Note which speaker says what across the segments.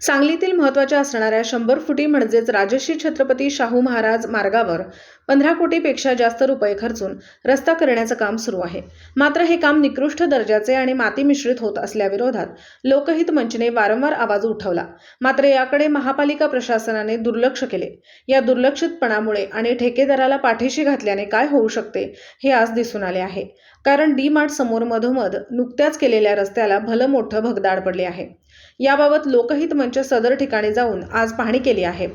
Speaker 1: सांगलीतील महत्त्वाच्या असणाऱ्या शंभर फुटी म्हणजेच राजश्री छत्रपती शाहू महाराज मार्गावर पंधरा कोटीपेक्षा जास्त रुपये खर्चून रस्ता करण्याचं काम सुरू आहे. मात्र हे काम निकृष्ट दर्जाचे आणि माती मिश्रित होत असल्याविरोधात लोकहित मंचने वारंवार आवाज उठवला. मात्र याकडे महापालिका प्रशासनाने दुर्लक्ष केले. या दुर्लक्षितपणामुळे आणि ठेकेदाराला पाठीशी घातल्याने काय होऊ शकते हे आज दिसून आले आहे. कारण डी मार्ट समोर मधोमध नुकत्याच केलेल्या रस्त्याला भलं मोठं भगदाड पडले आहे. याबाबत लोकहित मंच सदर ठिकाणी जाऊन आज पाहणी केली आहे.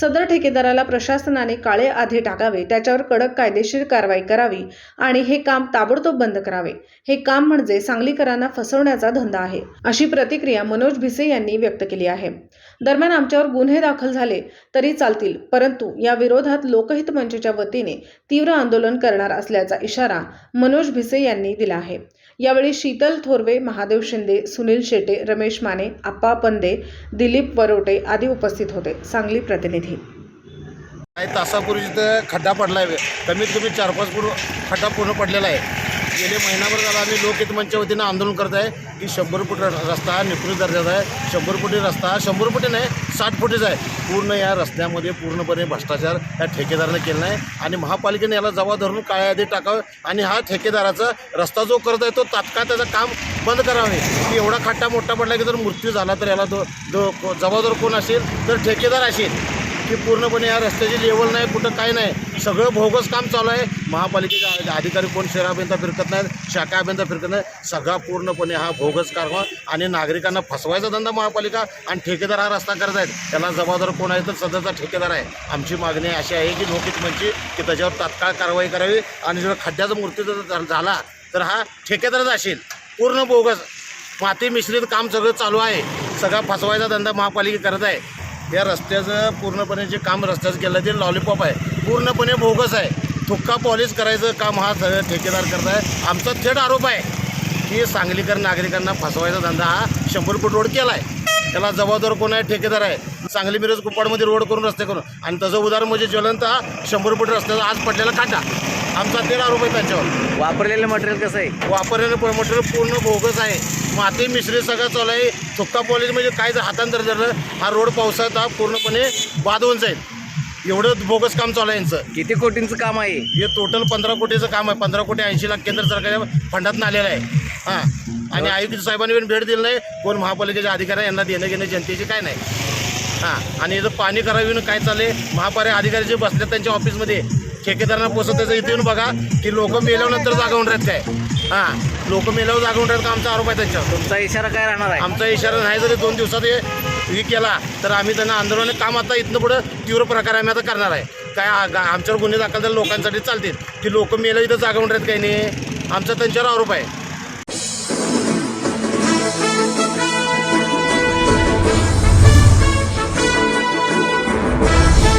Speaker 1: सदर ठेकेदाराला प्रशासनाने काळे आधे टाकावे त्याच्यावर कडक कायदेशीर कारवाई करावी आणि हे काम ताबडतोब बंद करावे. हे काम म्हणजे सांगलीकरांना फसवण्याचा धंदा आहे अशी प्रतिक्रिया मनोज भिसे यांनी व्यक्त केली आहे. दरम्यान आमच्यावर गुन्हे दाखल झाले तरी चालतील परंतु या विरोधात लोकहित मंचच्या वतीने तीव्र आंदोलन करणार असल्याचा इशारा मनोज भिसे यांनी दिला आहे. यावेळी शीतल थोरवे महादेव शिंदे सुनील शेटे रमेश माने आप्पा पंदे दिलीप वरोटे आदी उपस्थित होते. सांगली प्रतिनिधी
Speaker 2: काही तासापूर्वी तिथं खड्डा पडला आहे कमीत कमी चार पाच फूट खड्डा पूर्ण पडलेला आहे. गेले महिनाभर झाला आम्ही लोकहित मंचच्या वतीनं आंदोलन करत आहे. की शंभर फूट रस्ता हा निकृष्ट दर्जाचा आहे. शंभर फुटी रस्ता हा शंभर फुटी नाही साठ फुटीचा आहे. पूर्ण या रस्त्यामध्ये पूर्णपणे भ्रष्टाचार या ठेकेदाराने केला आहे आणि महापालिकेने याला जबाब धरून काळ्या आधी टाकावं. आणि हा ठेकेदाराचा रस्ता जो करत आहे तो तात्काळ त्याचं काम बंद करावे. की एवढा खड्डा मोठा पडला की जर मृत्यू झाला तर याला तो जो जबाबदार कोण असेल? तर ठेकेदार असेल. की पूर्णपणे या रस्त्याची लेवल नाही कुठं काय नाही. सगळं भोगस काम चालू आहे. महापालिकेचे अधिकारी कोण शहरापर्यंत फिरकत नाहीत शाखापर्यंत फिरकत नाही सगळा पूर्णपणे हा भोगस कारवा आणि नागरिकांना फसवायचा धंदा महापालिका आणि ठेकेदार हा रस्ता करत आहेत. त्याला जबाबदार कोण आहे तर सध्याचा ठेकेदार आहे. आमची मागणी अशी आहे की लोकित म्हणजे की त्याच्यावर तात्काळ कारवाई करावी. आणि जर खड्ड्याचा मूर्ती जर झाला तर हा ठेकेदारच असेल पूर्ण बोगस माती मिश्रित काम सगळं चालू आहे. सगळा फसवायचा धंदा महापालिका करत आहे. या रस्त्याचं पूर्णपणे जे काम रस्त्याचं केलं ते लॉलीपॉप आहे पूर्णपणे बोगस आहे. थुक्का पॉलिश करायचं काम हा सगळं ठेकेदार करत आहे. आमचा थेट आरोप आहे की सांगलीकर नागरिकांना फसवायचा धंदा हा शंभर फूट रोड केला आहे त्याला जबाबदार कोण आहे? ठेकेदार आहे. सांगली मिरज कुपाडमध्ये रोड करून रस्ते करून. आणि तसं उदाहरण म्हणजे ज्वलंत हा शंभर फूट रस्त्याचा आज पडलेला काटा. आमचा आरोप आहे त्यांच्यावर.
Speaker 3: वापरलेलं मटेरियल कसं आहे?
Speaker 2: वापरलेलं प- मटेरियल पूर्ण बोगस आहे. माती मिश्रित सगळं चालू आहे. थुक्का पॉलिश म्हणजे काय जर हातांतर धरलं हा रोड पावसाळ्यात हा पूर्णपणे बाद होऊन जाईल. एवढं बोगस काम चालू आहे यांचं.
Speaker 3: किती कोटींचं काम आहे?
Speaker 2: हे टोटल पंधरा कोटीचं काम आहे. पंधरा कोटी ऐंशी लाख केंद्र सरकारच्या फंडातून आलेलं आहे. हां. आणि आयुक्त साहेबांनी पण भेट दिली नाही. कोण महापालिकेचे अधिकारी आहे, यांना देणं घेणं जनतेचे काय नाही. हां. आणि इथं पाणी करावी काय चालले महापालिका अधिकारी जे बसले त्यांच्या ऑफिसमध्ये ठेकेदारांना पोचत त्याचं इथे येऊन बघा की लोक मेल्यानंतर जागा होऊन राहत काय. हां लोक मेल्यावर जागा होऊन राहत का आमचा आरोप आहे त्यांच्यावर.
Speaker 3: तुमचा इशारा काय राहणार आहे?
Speaker 2: आमचा इशारा नाही जरी दोन दिवसात हे हे केला तर आम्ही त्यांना आंदोलन काम आता इथनं पुढं तीव्र प्रकारे आम्ही आता करणार आहे. काय आ- आमच्यावर गुन्हे दाखल झाले लोकांसाठी चालतील की लोक मेलं इथं जागा होऊन राहत काही नाही? आमचा त्यांच्यावर आरोप आहे.